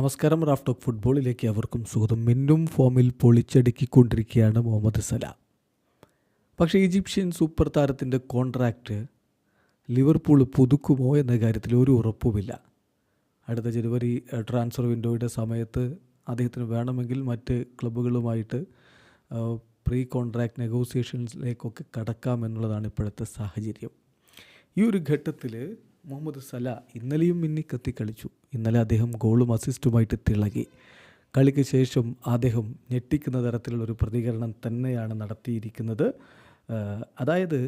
നമസ്കാരം Raf talk ഫുട്ബോളിലേക്ക് അവർക്കും സ്വാഗതം. മിന്നും ഫോമിൽ പൊളിച്ചടുക്കിക്കൊണ്ടിരിക്കുകയാണ് മുഹമ്മദ് സലാം പക്ഷേ ഈജിപ്ഷ്യൻ സൂപ്പർ താരത്തിന്റെ കോൺട്രാക്റ്റ് ലിവർപൂൾ പുതുക്കുമോ എന്ന കാര്യത്തിൽ ഒരു ഉറപ്പുമില്ല. അടുത്ത ജനുവരി ട്രാൻസ്ഫർ വിൻഡോയുടെ സമയത്ത് അദ്ദേഹത്തിന് വേണമെങ്കിൽ മറ്റ് ക്ലബ്ബുകളുമായിട്ട് പ്രീ കോൺട്രാക്ട് നെഗോസിയേഷൻസിലേക്കൊക്കെ കടക്കാം എന്നുള്ളതാണ് ഇപ്പോഴത്തെ സാഹചര്യം. ഈ ഒരു ഘട്ടത്തിൽ മുഹമ്മദ് സല ഇന്നലെയും മിന്നി കത്തി കളിച്ചു ഇന്നലെ അദ്ദേഹം ഗോളും അസിസ്റ്റുമായിട്ട് തിളങ്ങി. കളിക്ക് ശേഷം അദ്ദേഹം ഞെട്ടിക്കുന്ന തരത്തിലുള്ള ഒരു പ്രതികരണം തന്നെയാണ് നടത്തിയിരിക്കുന്നത്. അതായത്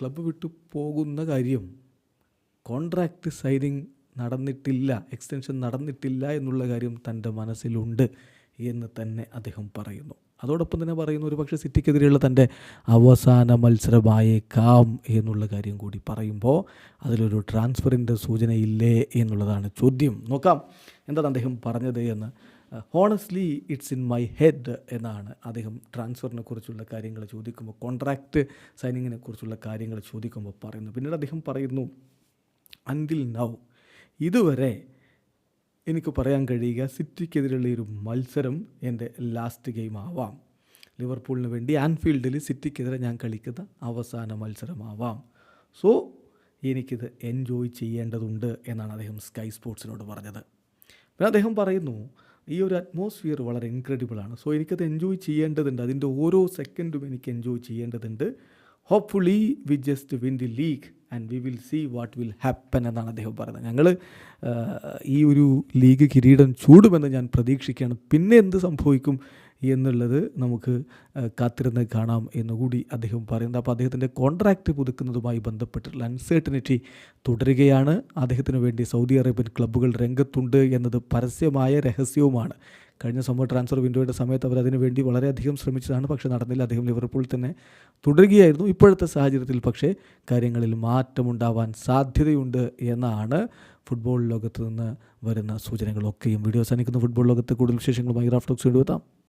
ക്ലബ്ബ് വിട്ടു പോകുന്ന കാര്യം കോൺട്രാക്റ്റ് സൈനിങ് നടന്നിട്ടില്ല എക്സ്റ്റൻഷൻ നടന്നിട്ടില്ല എന്നുള്ള കാര്യം തന്റെ മനസ്സിലുണ്ട്. എന്ന് തന്നെ അദ്ദേഹം പറയുന്നു. അതോടൊപ്പം തന്നെ പറയുന്നു ഒരു പക്ഷേ സിറ്റിക്കെതിരെയുള്ള തന്റെ അവസാന മത്സരമായേക്കാം എന്നുള്ള കാര്യം കൂടി പറയുമ്പോൾ അതിലൊരു ട്രാൻസ്ഫറിന്റെ സൂചനയില്ലേ എന്നുള്ളതാണ് ചോദ്യം. നോക്കാം എന്താണ് അദ്ദേഹം പറഞ്ഞത് എന്ന്. Honestly it's in my head എന്നാണ് അദ്ദേഹം ട്രാൻസ്ഫറിനെ കുറിച്ചുള്ള കാര്യങ്ങൾ ചോദിക്കുമ്പോൾ കോൺട്രാക്റ്റ് സൈനിങ്ങിനെ കുറിച്ചുള്ള കാര്യങ്ങൾ ചോദിക്കുമ്പോൾ പറയുന്നു പിന്നീട് അദ്ദേഹം പറയുന്നു അൻതിൽ നൗ ഇതുവരെ എനിക്ക് പറയാൻ കഴിയുക സിറ്റിക്കെതിരെയുള്ള ഒരു മത്സരം എന്റെ ലാസ്റ്റ് ഗെയിം ആവാം. ലിവർപൂളിന് വേണ്ടി ആൻഫീൽഡിൽ സിറ്റിക്കെതിരെ ഞാൻ കളിക്കുന്ന അവസാന മത്സരമാവാം. സോ എനിക്കിത് എൻജോയ് ചെയ്യേണ്ടതുണ്ട് എന്നാണ് അദ്ദേഹം സ്കൈ സ്പോർട്സിനോട് പറഞ്ഞത്. പിന്നെ അദ്ദേഹം പറയുന്നു ഈ ഒരു അറ്റ്മോസ്ഫിയർ വളരെ ഇൻക്രെഡിബിളാണ് സോ എനിക്കത് എൻജോയ് ചെയ്യേണ്ടതുണ്ട്. അതിന്റെ ഓരോ സെക്കൻഡും എനിക്ക് എൻജോയ് ചെയ്യേണ്ടതുണ്ട്. Hopefully we just win the league and we will see what will happen എന്നാണ് അദ്ദേഹം പറയുന്നത്. ഞങ്ങൾ ഈ ഒരു ലീഗ് കിരീടം ചൂടുമെന്ന് ഞാൻ പ്രതീക്ഷിക്കുകയാണ്. പിന്നെ എന്ത് സംഭവിക്കും എന്നുള്ളത് നമുക്ക് കാത്തിരുന്ന് കാണാം എന്നുകൂടി അദ്ദേഹം പറയുന്നത് അപ്പോൾ അദ്ദേഹത്തിന്റെ കോൺട്രാക്റ്റ് പുതുക്കുന്നതുമായി ബന്ധപ്പെട്ടിട്ടുള്ള അൺസേർട്ടനിറ്റി തുടരുകയാണ്. അദ്ദേഹത്തിന് വേണ്ടി സൗദി അറേബ്യൻ ക്ലബ്ബുകൾ രംഗത്തുണ്ട് എന്നത് പരസ്യമായ രഹസ്യവുമാണ്. കഴിഞ്ഞ സമ്മർ ട്രാൻസ്ഫർ വിൻഡോയുടെ സമയത്ത് അവർ അതിനുവേണ്ടി വളരെയധികം ശ്രമിച്ചതാണ്. പക്ഷേ നടന്നില്ല. അദ്ദേഹം ലിവർപൂളിൽ തന്നെ തുടരുകയായിരുന്നു ഇപ്പോഴത്തെ സാഹചര്യത്തിൽ. പക്ഷേ കാര്യങ്ങളിൽ മാറ്റമുണ്ടാവാൻ സാധ്യതയുണ്ട് എന്നാണ് ഫുട്ബോൾ ലോകത്ത് നിന്ന് വരുന്ന സൂചനകളൊക്കെയും. വീഡിയോ സാധിക്കുന്ന ഫുട്ബോൾ ലോകത്ത് കൂടുതൽ വിശേഷങ്ങളുമായി റാഫ്റ്റോക്സ് കൊണ്ടുവെത്താം